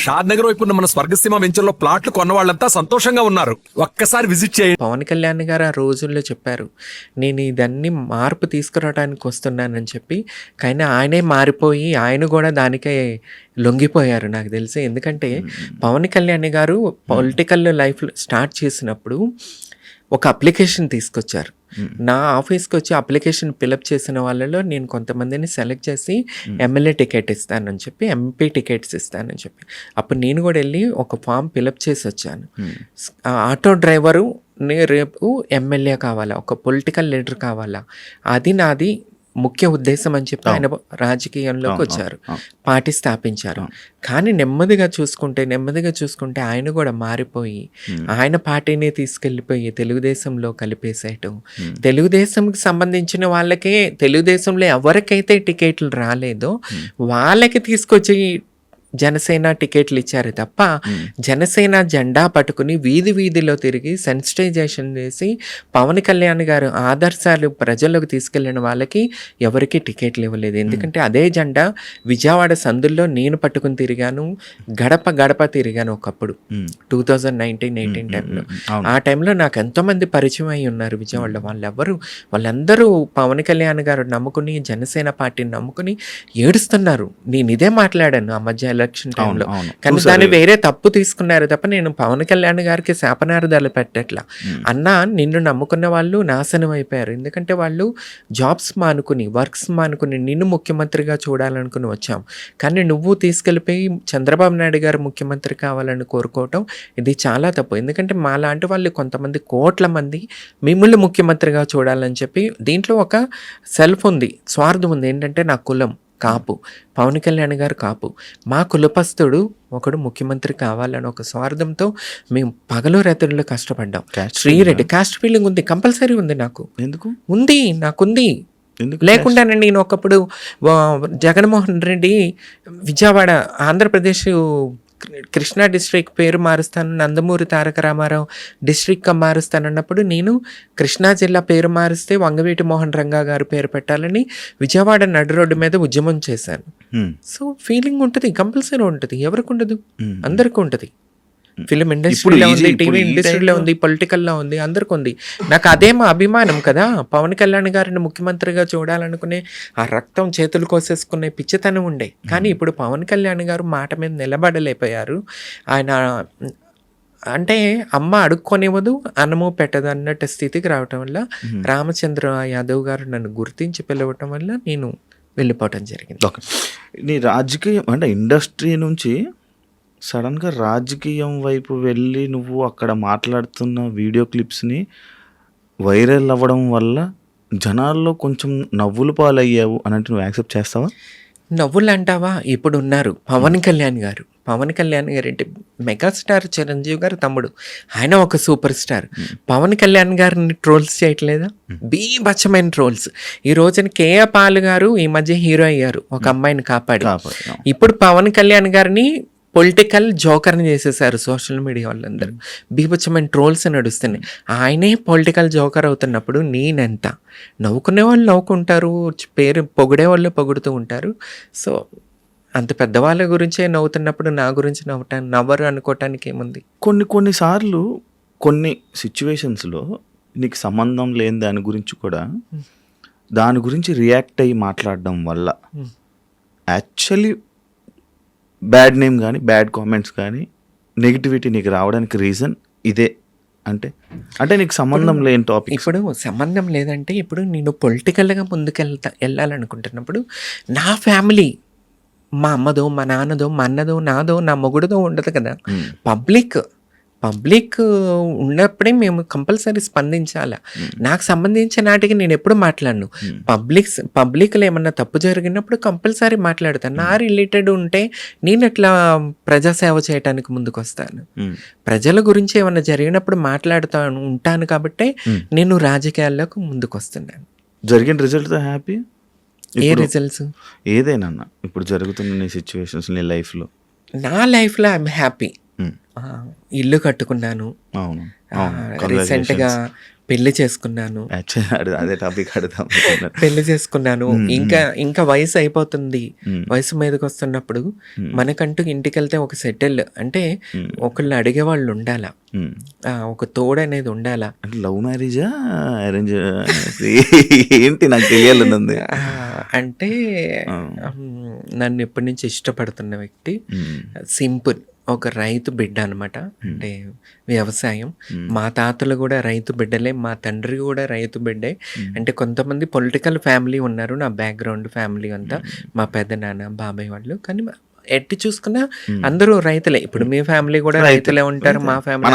షాద్ నగర్ వైపు ఉన్న మన స్వర్గసీమ వెంచర్లో ప్లాట్లు కొన్న వాళ్ళంతా సంతోషంగా ఉన్నారు. ఒక్కసారి విజిట్ చేయండి. పవన్ కళ్యాణ్ గారు ఆ రోజుల్లో చెప్పారు నేను ఇదన్నీ మార్పు తీసుకురావడానికి వస్తున్నానని చెప్పి కానీ ఆయనే మారిపోయి ఆయన కూడా దానికే లొంగిపోయారు నాకు తెలిసి. ఎందుకంటే పవన్ కళ్యాణ్ గారు పొలిటికల్ లైఫ్ స్టార్ట్ చేసినప్పుడు ఒక అప్లికేషన్ తీసుకొచ్చారు. నా ఆఫీస్కి వచ్చి అప్లికేషన్ ఫిలప్ చేసిన వాళ్ళలో నేను కొంతమందిని సెలెక్ట్ చేసి ఎమ్మెల్యే టికెట్ ఇస్తానని చెప్పి ఎంపీ టికెట్స్ ఇస్తానని చెప్పి. అప్పుడు నేను కూడా వెళ్ళి ఒక ఫామ్ ఫిలప్ చేసి వచ్చాను. ఆ ఆటో డ్రైవరు రేపు ఎమ్మెల్యే కావాలా ఒక పొలిటికల్ లీడర్ కావాలా అది నాది ముఖ్య ఉద్దేశం అని చెప్పి ఆయన రాజకీయంలోకి వచ్చారు. పార్టీ స్థాపించారు. కానీ నెమ్మదిగా చూసుకుంటే నెమ్మదిగా చూసుకుంటే ఆయన కూడా మారిపోయి ఆయన పార్టీని తీసుకెళ్ళిపోయి తెలుగుదేశంలో కలిపేసేయటం. తెలుగుదేశంకి సంబంధించిన వాళ్ళకే తెలుగుదేశంలో ఎవరికైతే టికెట్లు రాలేదో వాళ్ళకి తీసుకొచ్చి జనసేన టికెట్లు ఇచ్చారు తప్ప జనసేన జెండా పట్టుకుని వీధి వీధిలో తిరిగి సెన్సిటైజేషన్ చేసి పవన్ కళ్యాణ్ గారు ఆదర్శాలు ప్రజల్లోకి తీసుకెళ్ళిన వాళ్ళకి ఎవరికి టికెట్లు ఇవ్వలేదు. ఎందుకంటే అదే జెండా విజయవాడ సందుల్లో నేను పట్టుకుని తిరిగాను గడప గడప తిరిగాను ఒకప్పుడు. టూ థౌజండ్ నైన్టీన్ ఎయిటీన్ టైంలో. ఆ టైంలో నాకు ఎంతోమంది పరిచయం అయి ఉన్నారు విజయవాడలో. వాళ్ళెవరు? వాళ్ళందరూ పవన్ కళ్యాణ్ గారు నమ్ముకుని జనసేన పార్టీని నమ్ముకుని ఏడుస్తున్నారు. నేను ఇదే మాట్లాడాను ఆ మధ్య ఎలక్షన్ టైంలో. కానీ దాన్ని వేరే తప్పు తీసుకున్నారు తప్ప నేను పవన్ కళ్యాణ్ గారికి శాపనార్థాలు పెట్టట్లా. అన్న నిన్ను నమ్ముకున్న వాళ్ళు నాశనం అయిపోయారు. ఎందుకంటే వాళ్ళు జాబ్స్ మానుకుని వర్క్స్ మానుకుని నిన్ను ముఖ్యమంత్రిగా చూడాలనుకుని వచ్చాం. కానీ నువ్వు తీసుకెళ్ళిపోయి చంద్రబాబు నాయుడు గారు ముఖ్యమంత్రి కావాలని కోరుకోవటం ఇది చాలా తప్పు. ఎందుకంటే మా లాంటి వాళ్ళు కొంతమంది కోట్ల మంది మిమ్మల్ని ముఖ్యమంత్రిగా చూడాలని చెప్పి దీంట్లో ఒక సెల్ఫ్ ఉంది స్వార్థం ఉంది. ఏంటంటే నా కులం. కాపు. పవన్ కళ్యాణ్ గారు కాపు. మా కులపస్తుడు ఒకడు ముఖ్యమంత్రి కావాలని ఒక స్వార్థంతో మేము పగలు రాత్రుల్లో కష్టపడ్డాం. శ్రీరెడ్డి కాస్ట్ ఫీలింగ్ ఉంది. కంపల్సరీ ఉంది నాకు. ఎందుకు? ఉంది నాకుంది. ఎందుకు లేకుండానే నేను ఒకప్పుడు జగన్మోహన్ రెడ్డి విజయవాడ ఆంధ్రప్రదేశ్ కృష్ణా డిస్ట్రిక్ట్ పేరు మారుస్తాను నందమూరి తారక రామారావు డిస్ట్రిక్ట్గా మారుస్తానన్నప్పుడు నేను కృష్ణా జిల్లా పేరు మారిస్తే వంగవీటి మోహన్ రంగా గారు పేరు పెట్టాలని విజయవాడ నడు రోడ్డు మీద ఉద్యమం చేశాను. సో ఫీలింగ్ ఉంటుంది కంపల్సరీ ఉంటుంది ఎవరికి ఉండదు. అందరికీ ఉంటుంది ఫిలిం ఇండస్ట్రీలో ఈ- ఉంది టీవీ ఇండస్ట్రీలో ఉంది పొలిటికల్లో ఉంది అందరికి ఉంది. నాకు అదే మా అభిమానం కదా. పవన్ కళ్యాణ్ గారిని ముఖ్యమంత్రిగా చూడాలనుకునే ఆ రక్తం చేతులు కోసేసుకునే పిచ్చితనం ఉండే. కానీ ఇప్పుడు పవన్ కళ్యాణ్ గారు మాట మీద నిలబడలేకపోయారు. ఆయన అంటే అమ్మ అడుక్కొనివ్వదు అన్నము పెట్టదు అన్నట్టు స్థితికి రావటం వల్ల రామచంద్ర యాదవ్ గారు నన్ను గుర్తించి పిలవటం వల్ల నేను వెళ్ళిపోవటం జరిగింది. నీ రాజకీయం అంటే ఇండస్ట్రీ నుంచి సడన్గా రాజకీయం వైపు వెళ్ళి నువ్వు అక్కడ మాట్లాడుతున్న వీడియో క్లిప్స్ని వైరల్ అవ్వడం వల్ల జనాల్లో కొంచెం నవ్వులు పాలయ్యావు అన్నట్టు నువ్వు యాక్సెప్ట్ చేస్తావా? నవ్వులు అంటావా ఇప్పుడు ఉన్నారు పవన్ కళ్యాణ్ గారు. పవన్ కళ్యాణ్ గారు అంటే మెగాస్టార్ చిరంజీవి గారు తమ్ముడు. ఆయన ఒక సూపర్ స్టార్. పవన్ కళ్యాణ్ గారిని ట్రోల్స్ చేయట్లేదా? బీభత్సమైన ట్రోల్స్. ఈ రోజున కేఏ పాల్ గారు ఈ మధ్య హీరో అయ్యారు. ఒక అమ్మాయిని కాపాడి. ఇప్పుడు పవన్ కళ్యాణ్ గారిని పొలిటికల్ జోకర్ని చేసేసారు సోషల్ మీడియా వాళ్ళందరూ. బీభత్సమైన ట్రోల్స్ నడుస్తున్నాయి. ఆయనే పొలిటికల్ జోకర్ అవుతున్నప్పుడు నేనెంత? నవ్వుకునే వాళ్ళు నవ్వుకుంటారు పేరు పొగిడే వాళ్ళు పొగుడుతూ ఉంటారు. సో అంత పెద్దవాళ్ళ గురించే నవ్వుతున్నప్పుడు నా గురించి నవ్వటానికి నవ్వరు అనుకోవటానికి ఏముంది? కొన్ని కొన్నిసార్లు కొన్ని సిచ్యువేషన్స్లో నీకు సంబంధం లేని దాని గురించి కూడా దాని గురించి రియాక్ట్ అయ్యి మాట్లాడడం వల్ల. యాక్చువల్లీ బ్యాడ్ నేమ్ కానీ బ్యాడ్ కామెంట్స్ కానీ నెగిటివిటీ నీకు రావడానికి రీజన్ ఇదే. అంటే అంటే నీకు సంబంధం లేని టాపిక్ ఇప్పుడు సంబంధం లేదంటే ఇప్పుడు నేను పొలిటికల్గా ముందుకెళ్తా వెళ్ళాలనుకుంటున్నప్పుడు నా ఫ్యామిలీ మా అమ్మదో మా నాన్నదో మా అన్నదో నాదో నా మొగుడుదో ఉండదు కదా. పబ్లిక్ పబ్లిక్ ఉన్నప్పుడే మేము కంపల్సరీ స్పందించాలి. నాకు సంబంధించిన నాటికి నేను ఎప్పుడు మాట్లాడను. పబ్లిక్ పబ్లిక్లో ఏమన్నా తప్పు జరిగినప్పుడు కంపల్సరీ మాట్లాడతాను నా రిలేటెడ్ ఉంటే నేను ఎట్లా ప్రజాసేవ చేయడానికి ముందుకు వస్తాను ప్రజల గురించి ఏమన్నా జరిగినప్పుడు మాట్లాడుతాను ఉంటాను కాబట్టి నేను రాజకీయాల్లోకి ముందుకు వస్తున్నాను జరిగిన రిజల్ట్తో హ్యాపీ? ఏ రిజల్ట్స్? ఏదైనా ఇప్పుడు జరుగుతున్న నీ సిచ్యువేషన్స్ నీ లైఫ్లో. నా లైఫ్లో ఐఎమ్ హ్యాపీ. ఇల్లు కట్టుకున్నాను. అవును. రీసెంట్గా పెళ్ళి చేసుకున్నాను. అదే టాపిక్ అనుకున్నాను. పెళ్ళి చేసుకున్నాను. ఇంకా ఇంకా వయసు అయిపోతుంది. వయసు మీదకి వస్తున్నప్పుడు మనకంటూ ఇంటికి వెళ్తే ఒక సెటిల్ అంటే ఒకళ్ళు అడిగే వాళ్ళు ఉండాలా. ఒక తోడు అనేది ఉండాలా. లవ్ మ్యారేజా? అరేంజ్ ఏంటి నాకు తెలియాలనుంది ఆ, అంటే నన్ను ఎప్పటి నుంచి ఇష్టపడుతున్న వ్యక్తి సింపుల్. ఒక రైతు బిడ్డ అనమాట అంటే వ్యవసాయం. మా తాతలు కూడా రైతు బిడ్డలే మా తండ్రి కూడా రైతు బిడ్డే. అంటే కొంతమంది పొలిటికల్ ఫ్యామిలీ ఉన్నారు నా బ్యాక్గ్రౌండ్ ఫ్యామిలీ అంతా. మా పెద్ద నాన్న బాబాయ్ వాళ్ళు. కానీ ఎట్టి చూసుకున్నా అందరూ రైతులే. ఇప్పుడు మీ ఫ్యామిలీ కూడా రైతులే ఉంటారు మా ఫ్యామిలీ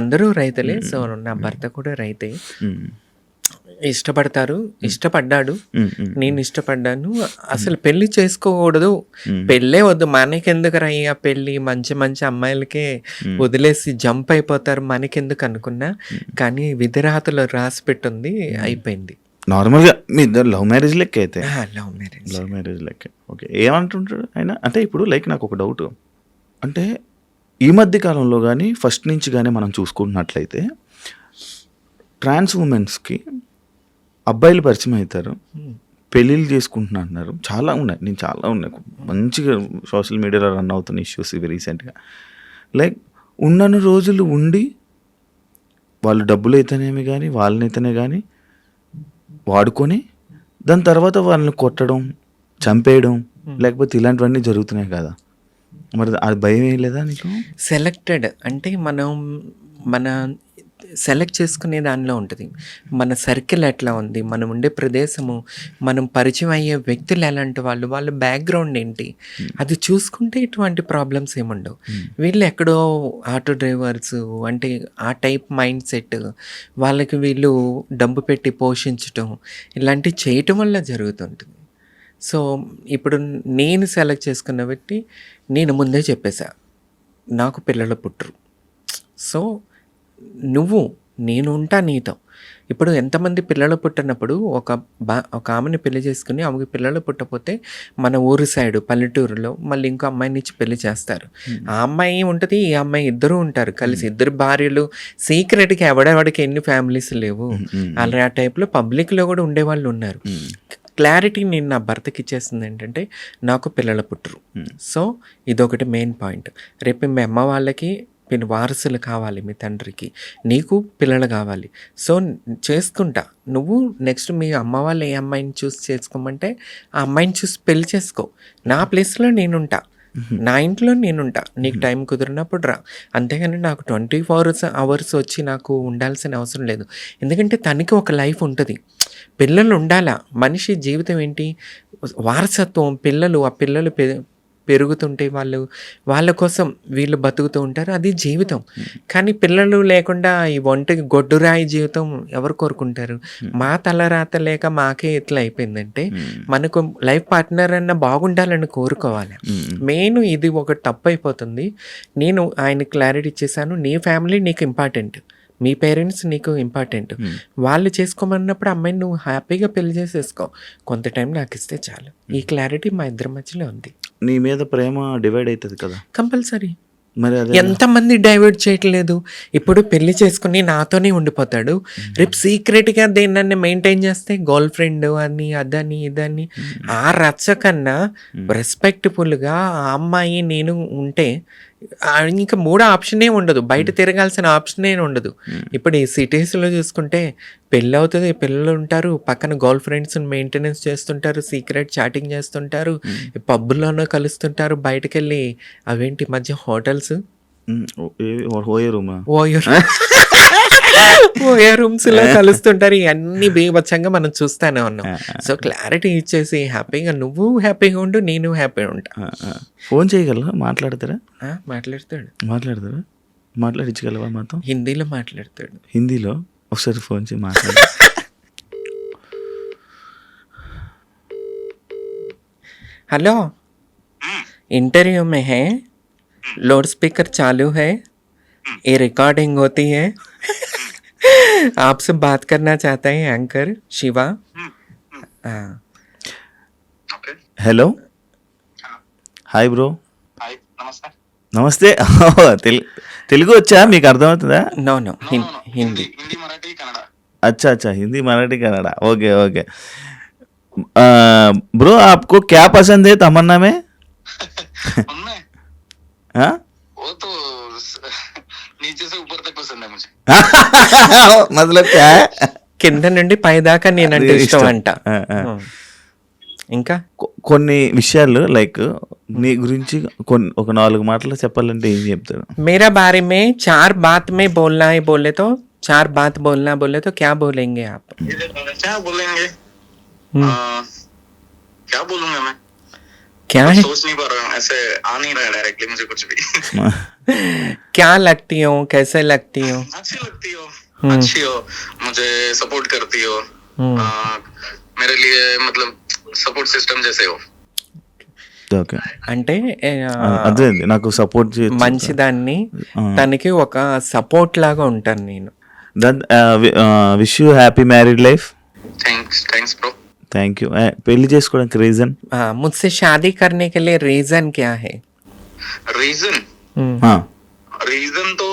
అందరూ రైతులే. సో నా భర్త కూడా రైతే. ఇష్టపడతారు ఇష్టపడ్డాడు. నేను ఇష్టపడ్డాను. అసలు పెళ్ళి చేసుకోకూడదు. పెళ్ళే వద్దు. మనకెందుకు రయ్యా పెళ్ళి? మంచి మంచి అమ్మాయిలకే వదిలేసి జంప్ అయిపోతారు. మనకెందుకు అనుకున్నా. కానీ విధిరాతలో రాసి పెట్టుంది. అయిపోయింది. నార్మల్గా మీ ఇద్దరు లవ్ మ్యారేజ్ లెక్క అయితే? లవ్ మ్యారేజ్ లవ్ మ్యారేజ్ లెక్క. ఓకే ఏమంటుంటాడు ఆయన? అంటే ఇప్పుడు లైక్ నాకు ఒక డౌట్ అంటే ఈ మధ్య కాలంలో కానీ ఫస్ట్ నుంచి కానీ మనం చూసుకుంటున్నట్లయితే ట్రాన్స్ ఉమెన్స్కి అబ్బాయిలు పరిచయం అవుతారు. పెళ్ళిళ్ళు చేసుకుంటున్నా అంటున్నారు. చాలా ఉన్నాయి. నేను చాలా ఉన్నాయి. మంచిగా సోషల్ మీడియాలో రన్ అవుతున్న ఇష్యూస్ ఇవి రీసెంట్గా. లైక్ ఉన్నన్ని రోజులు ఉండి వాళ్ళు డబ్బులు అయితేనేమి కానీ వాళ్ళనైతేనే కానీ వాడుకొని దాని తర్వాత వాళ్ళని కొట్టడం చంపేయడం లేకపోతే ఇలాంటివన్నీ జరుగుతున్నాయి కదా. మరి అది భయం ఏం లేదా నీకు? సెలెక్టెడ్ అంటే మనం మన సెలెక్ట్ చేసుకునే దానిలో ఉంటుంది. మన సర్కిల్ ఎట్లా ఉంది? మనం ఉండే ప్రదేశము మనం పరిచయం అయ్యే వ్యక్తులు ఎలాంటి వాళ్ళు? వాళ్ళ బ్యాక్గ్రౌండ్ ఏంటి? అది చూసుకుంటే ఇటువంటి ప్రాబ్లమ్స్ ఏముండవు. వీళ్ళు ఎక్కడో ఆటో డ్రైవర్స్ అంటే ఆ టైప్ మైండ్ సెట్ వాళ్ళకి వీళ్ళు డబ్బు పెట్టి పోషించటం ఇలాంటివి చేయటం వల్ల జరుగుతుంటుంది. సో ఇప్పుడు నేను సెలెక్ట్ చేసుకున్న వ్యక్తి నేను ముందే చెప్పేశా నాకు పిల్లలు పుట్టరు. సో నువ్వు నేను ఉంటా నీతో. ఇప్పుడు ఎంతమంది పిల్లలు పుట్టినప్పుడు ఒక బా ఒక ఆమెని పెళ్ళి చేసుకుని ఆమెకి పిల్లలు పుట్టపోతే మన ఊరు సైడ్ పల్లెటూరులో మళ్ళీ ఇంకో అమ్మాయిని ఇచ్చి పెళ్ళి చేస్తారు. ఆ అమ్మాయి ఉంటుంది ఈ అమ్మాయి ఇద్దరు ఉంటారు కలిసి. ఇద్దరు భార్యలు సీక్రెట్గా ఎవడెవడికి ఎన్ని ఫ్యామిలీస్ లేవు. అలా ఆ టైప్లో పబ్లిక్లో కూడా ఉండేవాళ్ళు ఉన్నారు. క్లారిటీ నేను నా భర్తకి ఇచ్చేసింది ఏంటంటే నాకు పిల్లలు పుట్టరు. సో ఇదొకటి మెయిన్ పాయింట్. రేపు మీ అమ్మ వాళ్ళకి మీరు వారసులు కావాలి మీ తండ్రికి. నీకు పిల్లలు కావాలి. సో చేసుకుంటా. నువ్వు నెక్స్ట్ మీ అమ్మ వాళ్ళు ఏ అమ్మాయిని చూసి చేసుకోమంటే ఆ అమ్మాయిని చూసి పెళ్ళి చేసుకో. నా ప్లేస్లో నేనుంటా. నా ఇంట్లో నేనుంటా. నీకు టైం కుదిరినప్పుడు రా. అంతేగాని నాకు ట్వంటీ ఫోర్ అవర్స్ వచ్చి నాకు ఉండాల్సిన అవసరం లేదు. ఎందుకంటే తనకి ఒక లైఫ్ ఉంటుంది. పిల్లలు ఉండాలా? మనిషి జీవితం ఏంటి? వారసత్వం పిల్లలు ఆ పిల్లలు పెరుగుతుంటే వాళ్ళు వాళ్ళ కోసం వీళ్ళు బతుకుతూ ఉంటారు. అది జీవితం. కానీ పిల్లలు లేకుండా ఈ ఒంటికి గొడ్డురాయి జీవితం ఎవరు కోరుకుంటారు? మా తలరాత లేక మాకే ఇట్లా అయిపోయిందంటే మనకు లైఫ్ పార్ట్నర్ అన్న బాగుండాలని కోరుకోవాలి. మెయిన్ ఇది ఒక తప్పు అయిపోతుంది నేను ఆయన క్లారిటీ ఇచ్చేసాను. నీ ఫ్యామిలీ నీకు ఇంపార్టెంట్. మీ పేరెంట్స్ నీకు ఇంపార్టెంట్ వాళ్ళు చేసుకోమన్నప్పుడు అమ్మాయిని నువ్వు హ్యాపీగా పెళ్ళి చేసేసుకో. కొంత టైం నాకు ఇస్తే చాలు. ఈ క్లారిటీ మా ఇద్దరి మధ్యలో ఉంది. నీ మీద ప్రేమ డివైడ్ అవుతుంది కదా? కంపల్సరీ. మరి ఎంతమంది డైవర్ట్ చేయట్లేదు. ఇప్పుడు పెళ్ళి చేసుకుని నాతోనే ఉండిపోతాడు. రేపు సీక్రెట్గా దేన్ని మెయింటైన్ చేస్తే గర్ల్ ఫ్రెండ్ అని అదని ఇదని. ఆ రచ్చ కన్నా రెస్పెక్ట్ఫుల్గా ఆ అమ్మాయి నేను ఉంటే ఇంకా మూడో ఆప్షనే ఉండదు. బయట తిరగాల్సిన ఆప్షనే ఉండదు. ఇప్పుడు ఈ సిటీస్లో చూసుకుంటే పెళ్ళి అవుతుంది పిల్లలు ఉంటారు పక్కన గర్ల్ ఫ్రెండ్స్ మెయింటెనెన్స్ చేస్తుంటారు సీక్రెట్ చాటింగ్ చేస్తుంటారు పబ్బుల్లోనూ కలుస్తుంటారు బయటకు వెళ్ళి అవేంటి మధ్య హోటల్స్? ఓయే రూమా? ఓయో ఓయో రూమ్స్ లో కలుస్తుంటారు ఇవన్నీ బీభత్సంగా మనం చూస్తానే ఉన్నాం సో క్లారిటీ ఇచ్చేసి హ్యాపీగా నువ్వు హ్యాపీగా ఉండు నేను హ్యాపీగా ఉంటా ఫోన్ చేయగలరా మాట్లాడతారా ఆ, మాట్లాడతాడు మాట్లాడతారా మాట్లాడించగలవా మాతో హిందీలో మాట్లాడతాడు హిందీలో ఒకసారి ఫోన్ చేసి మాట్లాడు हेलो इंटरव्यू में है लाउड स्पीकर चालू है ये रिकॉर्डिंग होती है आपसे बात करना चाहता है एंकर शिवा हाँ okay hello hi bro hi నమస్తే నమస్తే తెలు- తెలుగు వచ్చా మీకు అర్థమవుతుందా నో నో హిందీ हिंदी मराठी कन्नड़ा अच्छा अच्छा Hindi Marathi Kannada okay okay bro आपको क्या पसंद है तमन्ना में మొదలు కింద నుండి పైదాకా నేనంటే ఇష్టం అంట. ఇంకా? కొన్ని విషయాలు లైక్ నీ గురించి కొన్ని ఒక నాలుగు మాటలు చెప్పాలంటే ఏం చెప్తారు? మేరా బారే మే చార్ బాత్ మే బోల్నా బోలేతో బోలే తో చార్ బాత్ బోల్నా బోలే తో క్యా బోలేంగే ఆప్? క్యా బోలేంగే? క్యా क्या है सोच नहीं पा रहा हूँ ऐसे आ नहीं रहा है डायरेक्टली मुझे कुछ भी क्या लगती हो कैसे लगती हो अच्छी लगती हो हम्म। अच्छी हो मुझे सपोर्ट करती हो हम्म। आ, मेरे लिए मतलब सपोर्ट सिस्टम जैसे हो ఓకే అంటే ఏ, ఆ, అదే నాకు సపోర్ట్ మంచిదాన్ని తనకి ఒక సపోర్ట్ లాగా ఉంటాను నేను wish you happy married life thanks thanks bro thank thank you పెళ్లి చేసుకోవడానికి రీజన్ मुझसे शादी करने के लिए रीजन क्या है? रीजन हम्म। हाँ। रीजन तो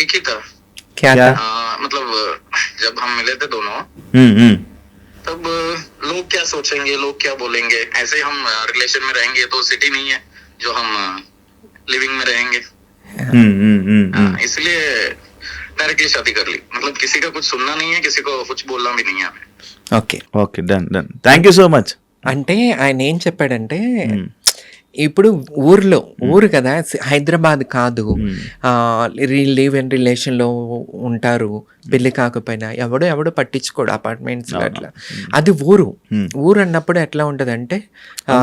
एक ही था। क्या क्या? था? आ, मतलब जब हम मिले थे दोनों हम्म हम्म। तब लोग क्या सोचेंगे लोग क्या बोलेंगे? ऐसे हम रिलेशन में रहेंगे तो सिटी नहीं है जो हम लिविंग में रहेंगे। हाँ, इसलिए डायरेक्टली शादी कर ली। मतलब किसी का कुछ सुनना नहीं है किसी को कुछ बोलना भी नहीं है okay. Okay done done. Thank you so much అంటే ఆయన ఏం చెప్పాడంటే ఇప్పుడు ఊర్లో ఊరు కదా హైదరాబాద్ కాదు లివ్ ఇన్ రిలేషన్లో ఉంటారు పెళ్ళి కాకపోయినా ఎవడో ఎవడో పట్టించుకోడు అపార్ట్మెంట్స్ అట్లా. అది ఊరు. ఊరు అన్నప్పుడు ఎట్లా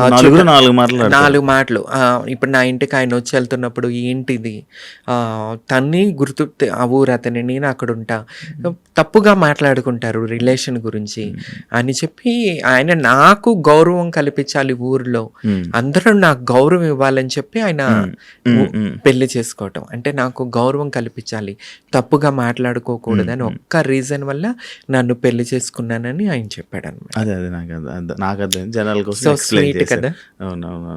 నలుగురు చుట్ట- నాలుగు మాటలు నాలుగు మాటలు. ఆ, ఇప్పుడు నా ఇంటికి ఆయన వచ్చి వెళ్తున్నప్పుడు ఏంటిది ఆ, తన్ని గుర్తు ఆ ఊరు అతని నేను అక్కడ ఉంటా. తప్పుగా మాట్లాడుకుంటారు రిలేషన్ గురించి. అని చెప్పి ఆయన నాకు గౌరవం కల్పించాలి ఊరిలో. అందరూ నాకు గౌరవం ఇవ్వాలని చెప్పి ఆయన పెళ్ళి చేసుకోవటం. అంటే నాకు గౌరవం కల్పించాలి. తప్పుగా మాట్లాడుకోకూడదని ఒక్క రీజన్ వల్ల నన్ను పెళ్ళి చేసుకున్నానని ఆయన చెప్పాడు అనమాట అదే అదే నాకు నాకు అర్థం జనాల కోసం. కదా? అవునవును